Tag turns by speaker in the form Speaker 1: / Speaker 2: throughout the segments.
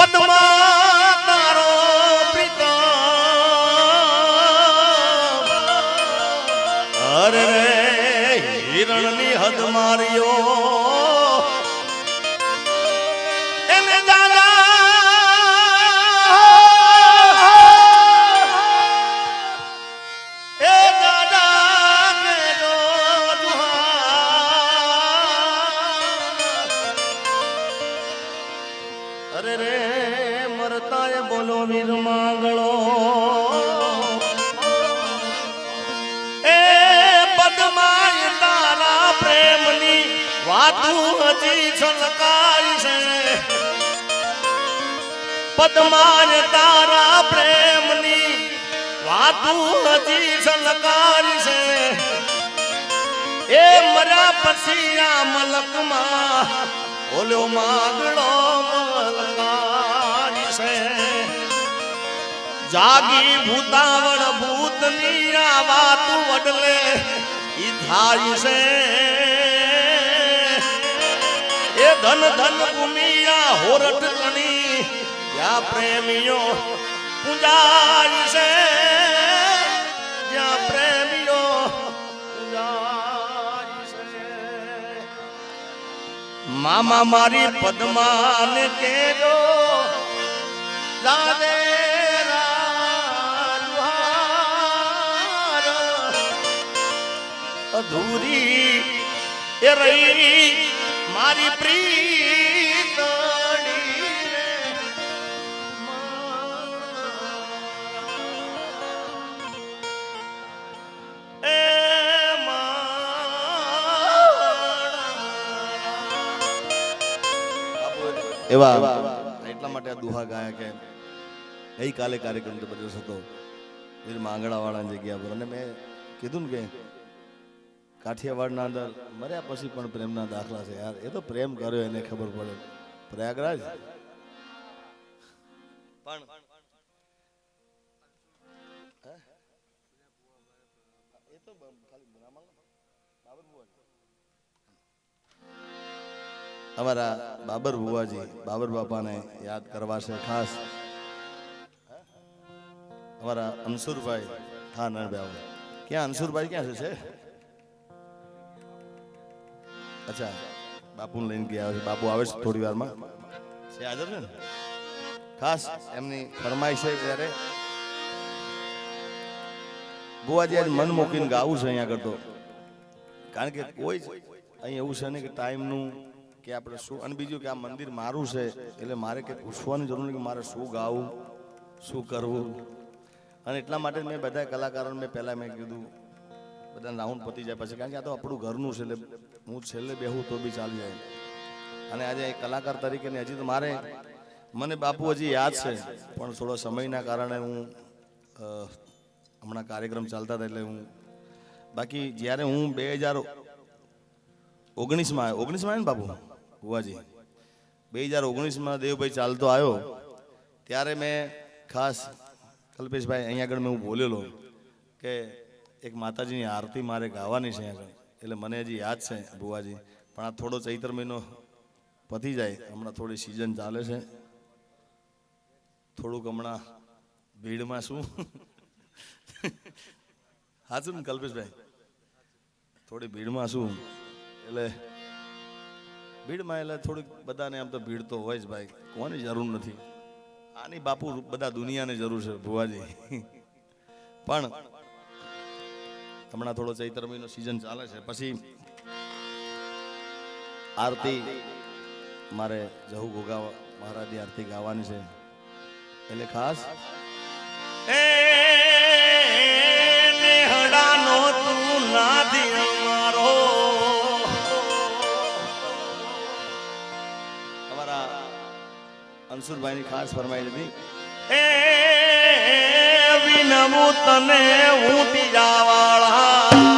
Speaker 1: बदमा મરતાય બોલો વીર માંગળો એ પદમાય તારા પ્રેમની વાતું હજી છલકાય છે. પદમાય તારા પ્રેમની વાતું હજી છલકાય છે. એ મરા પછી આ મલકમાં ઓલો માગડો મલકાય છે. જાગી ભૂતાવળ ભૂતની આ વાત વડલે ઈ થાય છે. એ ધન ધન ભૂમિયા હોરટ કણી યા પ્રેમીઓ પૂજાય છે. જ્યાં પ્રેમીઓ મામા મારી પદ્માને કેજો. અધૂરી એ રહી મારી પ્રીતડી એ એવા એટલા માટે આ દુહા ગાયા કે ગઈકાલે કાર્યક્રમ જબરજસ્ત હતો વીર માંગણાવાળાની જગ્યા પર. અને મેં કીધું ને કે, કાઠિયાવાડના અંદર મર્યા પછી પણ પ્રેમના દાખલા છે યાર. એ તો પ્રેમ કર્યો એને ખબર પડે. પ્રયાગરાજ? પણ એ તો ખાલી બાબર. અમારા બાબર બુવાજી બાબર બાપાને યાદ કરવા છે ખાસ. અમારા અંશુરભાઈ હા નરભાઈ ક્યાં અંશુરભાઈ ક્યાં છે અચ્છા, બાપુને લઈને ગયા છે. બાપુ આવે છે થોડી વારમાં. છે હાજર છે ને? ખાસ એમની ફરમાઈશ છે ત્યારે બુવાજી આજે મન મૂકીને ગાવું છે અહીંયા કરતો કારણ કે કોઈ અહીં એવું છે ને કે ટાઈમનું કે આપણે શું. અને બીજું કે આ મંદિર મારું છે, એટલે મારે કે પૂછવાની જરૂર નહીં કે મારે શું ગાવું, શું કરવું. અને એટલા માટે મેં બધા કલાકારોને મેં પહેલાં મેં કીધું બધા રાઉન્ડ પતી જાય પછી, કારણ કે આ તો આપણું ઘરનું છે, એટલે હું છેલ્લે બેહું તો બી ચાલી જાય. અને આજે એક કલાકાર તરીકે હજી તો મારે, મને બાપુ હજી યાદ છે, પણ થોડો સમયના કારણે હું હમણાં કાર્યક્રમ ચાલતા હતા એટલે હું, બાકી જ્યારે હું બે હજાર ઓગણીસમાં આવ્યો ઓગણીસમાં આવ્યો ને બાપુ? બુવાજી બે હજાર ઓગણીસમાં દેવભાઈ ચાલતો આવ્યો, ત્યારે મેં ખાસ કલ્પેશભાઈ, અહીંયા આગળ મેં હું બોલેલો કે એક માતાજીની આરતી મારે ગાવાની છે એટલે મને હજી યાદ છે ભુવાજી. પણ આ થોડો ચૈત્ર મહિનો પતી જાય, હમણાં થોડી સિઝન ચાલે છે. થોડુંક હમણાં ભીડમાં શું હાચું ને કલ્પેશભાઈ? થોડી ભીડમાં શું એટલે ભીડમાં એટલે થોડીક બધાને આમ તો ભીડ તો હોય જ ભાઈ. કોની જરૂર નથી. આની બાપુ બધા દુનિયાને જરૂર છે, ભુવાજી. પણ હમણાં થોડો ચૈત્ર મહિનો સિઝન ચાલે છે, પછી આરતી મારે જહુ ગોગા મહારાજની આરતી ગાવાની છે. એટલે ખાસ એ અંશુરભાઈની ખાસ ફરમાઈ હતી એ વિનમું તને હું જાવાળા. અલ્યા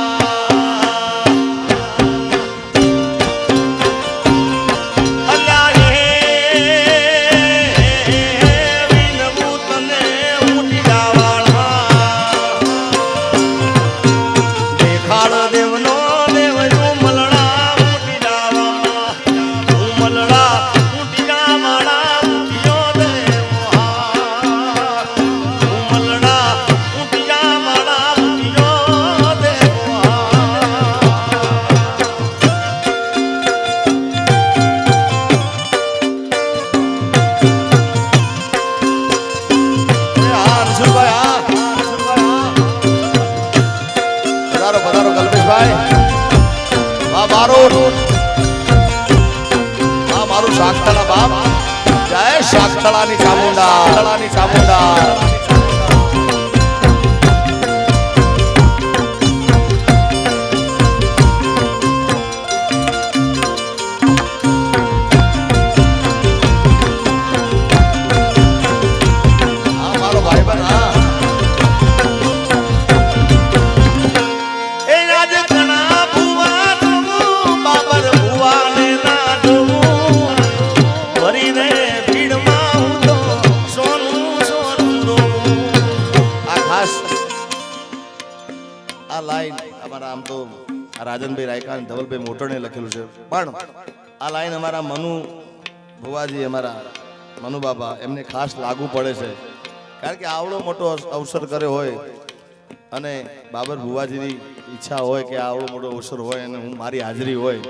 Speaker 1: આ મારું શાકથળા બાપ. જય શાકથળાની ચામુંડા તળાની ચામુંડા. આ લાઈન અમારા આમ તો રાજનભાઈ રાયકા ધવલભાઈ મોટરને લખેલું છે. પણ આ લાઈન અમારા મનુ ભુવાજી, અમારા મનુ બાબા એમને ખાસ લાગુ પડે છે. કારણ કે આવડો મોટો અવસર કર્યો હોય અને બાબર ભુવાજીની ઈચ્છા હોય કે આવડો મોટો અવસર હોય અને હું મારી હાજરી હોય.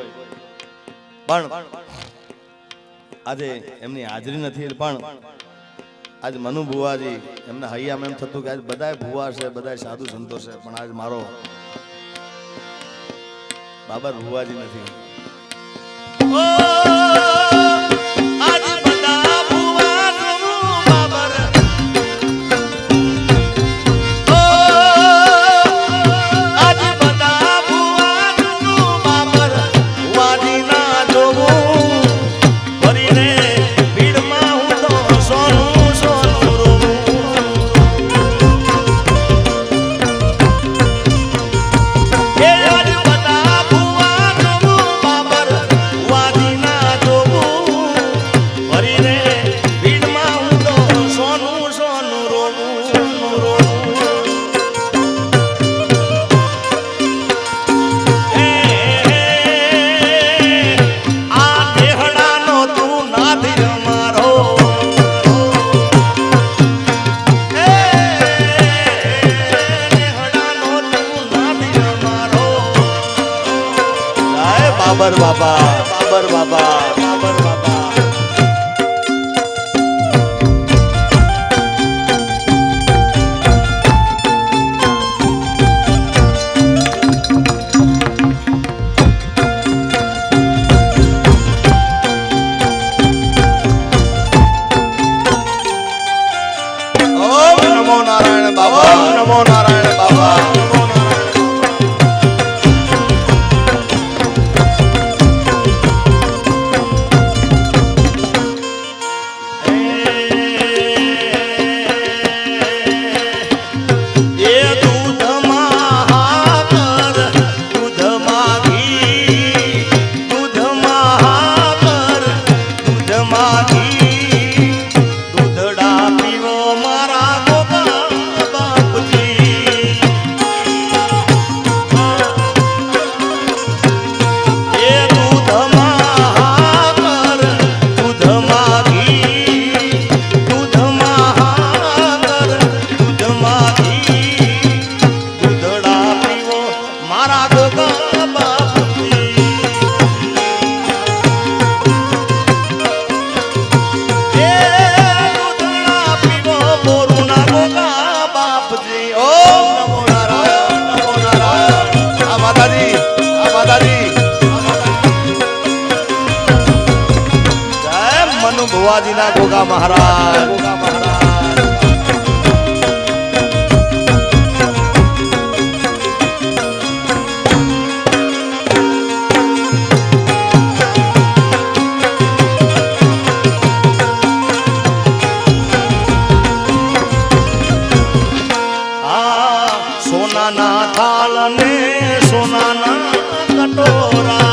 Speaker 1: પણ આજે એમની હાજરી નથી, પણ આજ મનુ ભુવાજી, એમને હૈયામાં એમ થતું કે આજ બધાય ભુવા છે, બધાય સાધુ સંતો છે, પણ આજ મારો બાબર ભુવાજી નથી. મનુ ભુવાજીના ગોગા મહારાજ. ગોગા મહારાજ સોનાના થાળ ને સોનાના કટોરા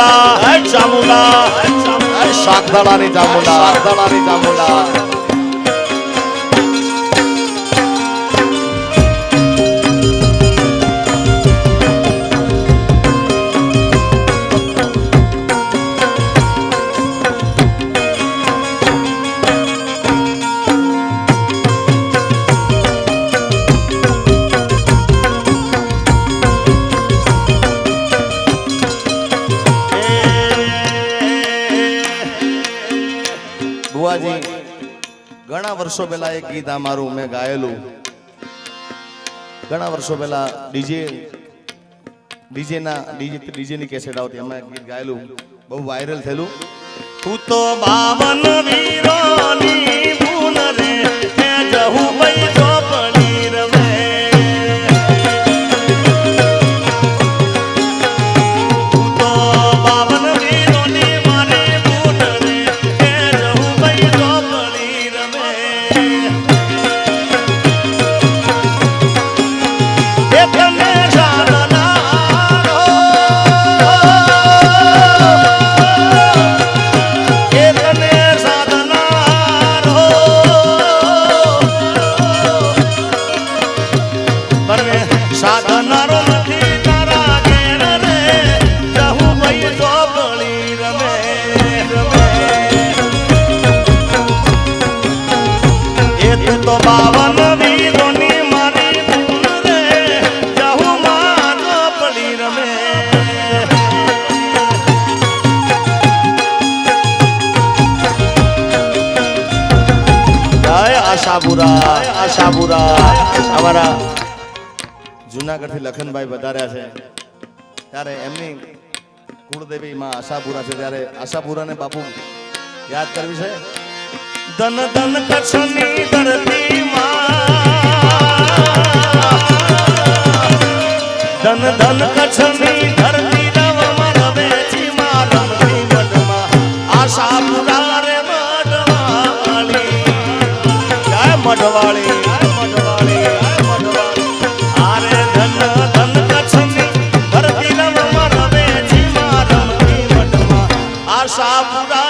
Speaker 1: ચામુંડા હે ચામુંડા હે શાકદાળાની ચામુંડા શાકદાળાની વર્ષો પહેલા એક ગીત અમારું મારું મેં ગાયેલું. ઘણા વર્ષો પહેલા ડીજે ડીજે ના ડીજે ડીજે ની કેસેટ આવતી અમે ગીત ગાયેલું. બહુ વાયરલ થયેલું. તું તો બાવન વીરોની જુનાગઢથી લખનભાઈ વધાર્યા છે. ત્યારે એમની કુળદેવી માં આશાપુરા છે. ત્યારે આશાપુરા ને બાપુ યાદ કરવી છે? ધન ધન કચ્છની ધરતી ધન ધન કચ્છની ધરતી આશાપુરા રે મઢવાળી. મઢવાળી. 杀不完